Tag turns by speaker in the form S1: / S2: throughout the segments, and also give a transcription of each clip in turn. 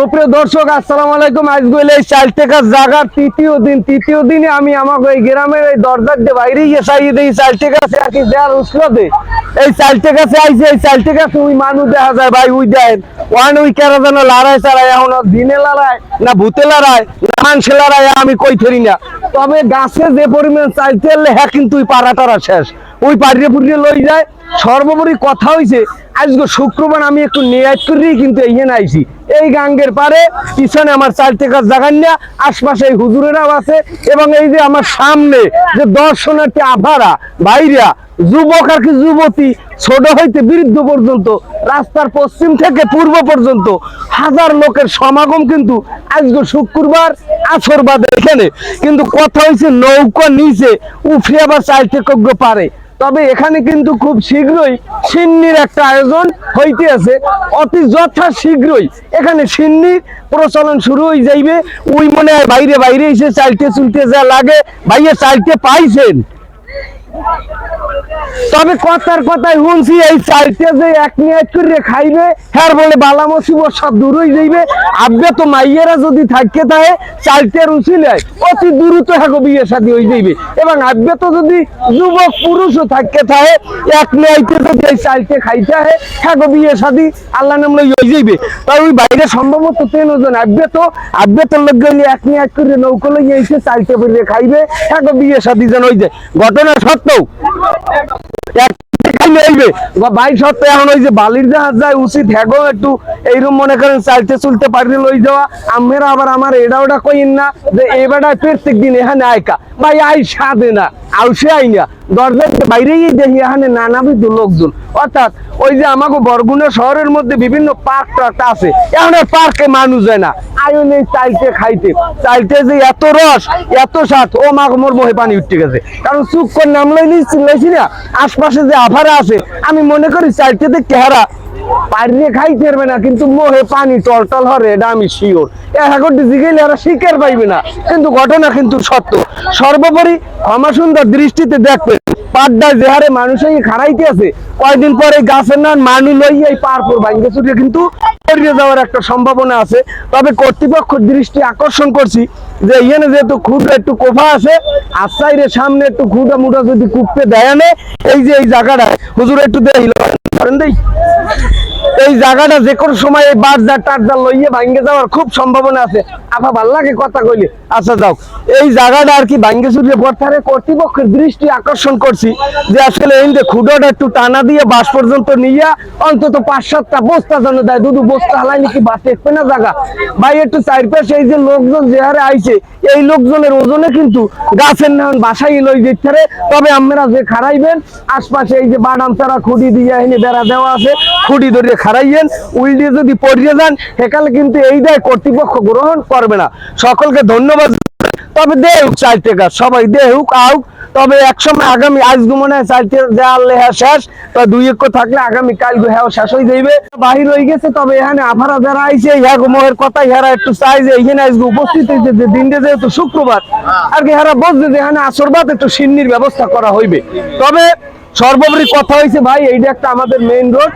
S1: সুপ্রিয় দর্শক, আসসালামু আলাইকুম। আজ গেলে চাল টাকার জায়গার তৃতীয় দিন। তৃতীয় দিনে আমি আমাকে এই গ্রামের এই দরজার দিয়ে বাইরে গিয়ে চাইয়ে দিই চাল টাকা আর কি দেওয়ার উসলো দে। এই চাল টাকা এই চাল টাকা ওই মানুষ দেখা যায়, ভাই উই দেন ওয়ান উই কেরা যেন লড়াই চালায়, এখন দিনে লড়াই না ভূতে লড়াই না মানুষে লড়াই আমি কই ফেরি না। তবে গাছে যে পরিমাণ তেললে হ্যাঁ কিন্তু ওই পাড়াটারা শেষ। ওই পাড়িয়ে পুড়িয়ে লই যায়। সর্বোপরি কথা হইছে আজকে শুক্রবার আমি একটু নিয়াজ করেই কিন্তু এইখানে আইছি। এই গাঙ্গের পারে পিছনে আমার চার টেকার জাগান আশপাশে এই হুজুরেরাও আছে, এবং এই যে আমার সামনে যে দর্শনার্থী আভারা বাইরা যুবক আর কি যুবতী, ছোট হইতে বৃদ্ধ পর্যন্ত, রাস্তার পশ্চিম থেকে পূর্ব পর্যন্ত, হাজার লোকের সমাগম কিন্তু আজকে শুক্রবার, আসর বাদে এখানে। কিন্তু কথা হয়েছে নৌকা নিচে উঠে আবার চাইতে কজ্ঞ পারে। তবে এখানে কিন্তু খুব শীঘ্রই সিন্নির একটা আয়োজন হইতে আছে অতি যথা শীঘ্রই এখানে সিন্নির প্রচলন শুরু হয়ে যাইবে। ওই মনে হয় বাইরে বাইরে এসে চালতে চুলতে যা লাগে ভাইয়া চালতে পাইছেন। তবে কথার কথায় শুনছি, এই চালতে যে এক মিনিট করে খাইবে, হ্যার বলে বালা মুসিবত সব দূর হয়ে যাইবে। আব্বে তো মাইয়েরা যদি থাকতে থাকে চালতে রুচিলে অতি দ্রুত হ্যাগো বিয়ে শাদী হয়ে যাইবে। এবং আব্বে তো যদি যুবক পুরুষও থাকতে থাকে এক মিনিটে যদি এই চালতে খাইতে হয় হ্যাগো বিয়ে শাদী আল্লাহ নামলে হয়ে যাইবে। তাই ওই বাইরে সম্ভবত তেন জন আব্বে তো আব্বে তো লোক গেলে এক মিনিট করে নৌকো লইয়ে এসে চালতে পড়ে খাইবে, হ্যাগো বিয়ে শাদী যেন হয়ে যায়। ঘটনা বালির জাহাজ যায় উচিত একটু মনে করেন চালতে চলতে পারি লই যাওয়া। আমেরা আবার আমার এটা ওটা কইন না যে এবার প্রত্যেক দিন এখানে আয়কা ভাই আই সাদে না। আউসে আই না দরজার বাইরেই দেখি এখানে নানাবিধ লোকজন। অর্থাৎ ওই যে আমাকে বরগুনা শহরের মধ্যে বিভিন্ন পার্ক টার্ক আছে, এখন পার্কে মানুষ যায় না। আয়ো নেই চাইতে খাইতে। চাইতে যে এত রস, এত স্বাদ, ও মাকে মোর মোহে পানি উঠতে গেছে। কারণ চুপ করে নামলাই নিচ্ছি না, আশপাশে যে আভারা আছে, আমি মনে করি চাইতে কেহারা পারবে না, কিন্তু মোহে পানি টলটল হরে শিওর এখন গেলে শিকার পাইবে না, কিন্তু ঘটনা কিন্তু সত্য। সর্বোপরি ক্ষমা সুন্দর দৃষ্টিতে দেখবে আছে, কয়দিন পরে গাছের না মানু লই এই পারপুর ভাঙ্গে ছুটে কিন্তু যাওয়ার একটা সম্ভাবনা আছে। তবে কর্তৃপক্ষ দৃষ্টি আকর্ষণ করছি যে এখানে যেহেতু খুব একটু কোফা আছে আসাইরের সামনে একটু খুঁটা মুটা যদি কুপতে দেয় এই যে এই জায়গাটা হুজুর একটু করেন দেই। এই জায়গাটা যে কোনো সময় এই বাজার টারজার লইয়ে ভাঙ্গে যাওয়ার খুব সম্ভাবনা আছে। আপা ভালো লাগে কথা কইলে। আচ্ছা যাও। এই জায়গাটা আর কি ভাঙ্গে চুরিয়ে পড়তারে কর্তৃপক্ষের দৃষ্টি আকর্ষণ করছি যে আসলে এই যে খুঁড়োটা একটু টানা দিয়ে বাস পর্যন্ত নিয়ে অন্তত পাঁচ সাতটা বস্তা যেন দেয়। দুদু বস্তা হালাই নাকি বাস টেকবে না জায়গা? ভাই, একটু চারপাশে এই যে লোকজন যে হারে আইছে, এই লোকজনের ওজনে কিন্তু গাছের নাম বাসাই লই যেতে তবে আমরা যে খারাইবেন আশপাশে এই যে বাদাম চারা খুঁটি দিয়ে এনে বেড়া দেওয়া আছে। খুঁটি ধরে খারাইয়েন উল্টিয়ে যদি পড়িয়ে যান সেখানে কিন্তু এই দায় কর্তৃপক্ষ গ্রহণ করবে না। সকলকে ধন্যবাদ। তবে দেহুক চাইতে কাজ সবাই দেহুক আউক তবে একসময় আগামী, আজ মনে হয় চাইতে দেওয়ার লেহা শেষ, তো দুই এক থাকলে আগামী কাল হ্যাঁ শেষ হয়ে যাইবে। বাহির হয়ে গেছে, তবে এখানে আফারা যারা আইছে, ইহা মোহের কথা ইহারা একটু চাই যে এখানে আজকে উপস্থিত হয়েছে যে দিনটা যেহেতু শুক্রবার, আর কি ইহারা বলছে যে, এখানে আসরবাদ একটু সিন্নির ব্যবস্থা করা হইবে। তবে সর্বোপরি কথা হয়েছে ভাই এইটা একটা আমাদের মেইন রোড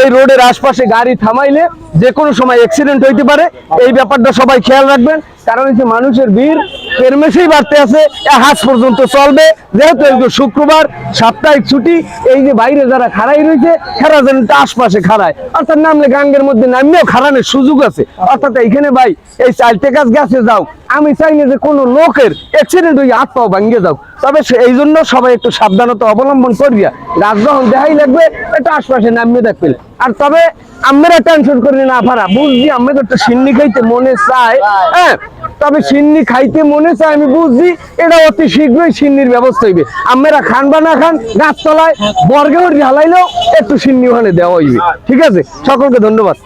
S1: এই রোডের আশপাশে গাড়ি থামাইলে যে কোনো সময় অ্যাক্সিডেন্ট হইতে পারে। এই ব্যাপারটা সবাই খেয়াল রাখবেন। কারণ হচ্ছে মানুষের ভিড় পেরমেশেই বাড়তে আছে হাজ পর্যন্ত চলবে। যেহেতু শুক্রবার, সাপ্তাহিক ছুটি, এই যে বাইরে যারা খাড়াই রয়েছে যেন আশপাশে খাড়ায়। অর্থাৎ নামলে গাঙ্গের মধ্যে খাড়ানোর সুযোগ আছে। অর্থাৎ এইখানে ভাই, এই যাও। আমি চাই না যে কোনো লোকের অ্যাক্সিডেন্ট হয়ে হাত পাও ভাঙ্গে যাও। তবে এই জন্য সবাই একটু সাবধানতা অবলম্বন করিয়া যখন দেখাই লাগবে এটা আশপাশে নামিয়ে দেখবেন। আর তবে আমরা টেনশন করি না পারা। বুঝছি আমরা তো একটা সিন্নি খাইতে মনে চায়। হ্যাঁ তবে সিন্নি খাইতে মনে চায়, আমি বুঝছি এটা অতি শীঘ্রই সিন্নির ব্যবস্থা হইবে। আমরা খান বা না খান, গাছতলায় বর্গে হালাইলেও একটু সিন্নি ওখানে দেওয়া হইবে। ঠিক আছে? সকলকে ধন্যবাদ।